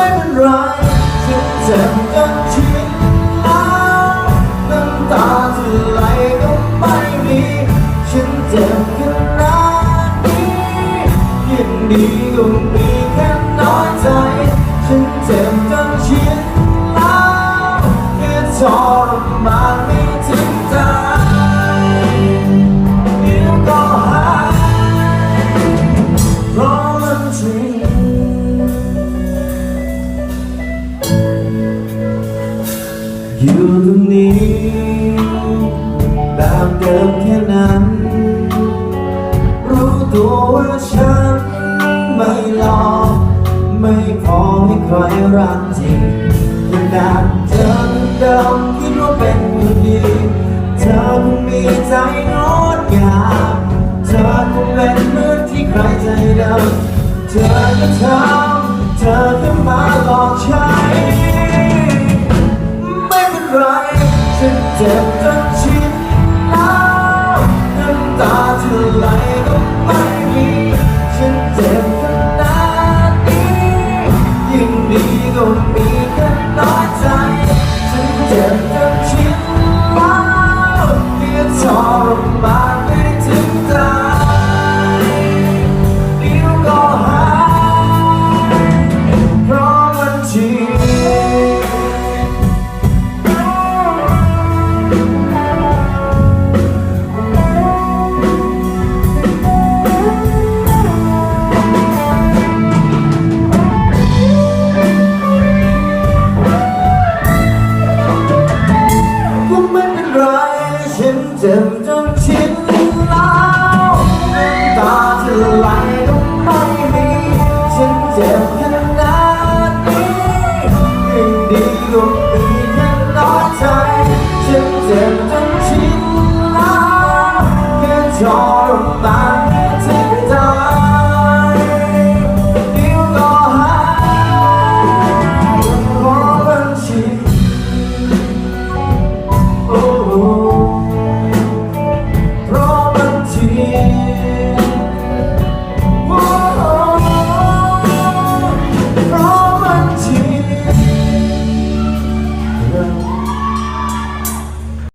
ไม่เป็นไรฉันเจ็บจนชินแล้วน้ำตาจะไหลก็ไม่มีฉันเจ็บขนาดนี้ยินดี อยู่ตรงนี้แบบเดิมแค่นั้น รู้ตัวว่าฉันไม่หลอกไม่พอให้ใครรักจริงขนาดเธอเดิมคิดว่าเป็นคนดี เธอคงมีใจงดงามเธอคงเป็นเหมือนที่ใครใจเดำเธอก็ทำเธอแค่มาหลอกใช้ เจ็บจนชินแล้วน้ำตาจะไหล นจ็บจนชินแล้วน้ำตาจะไหลก็ไม่มีฉันเจ็บขนาดนี้ยิ่งดีกว่า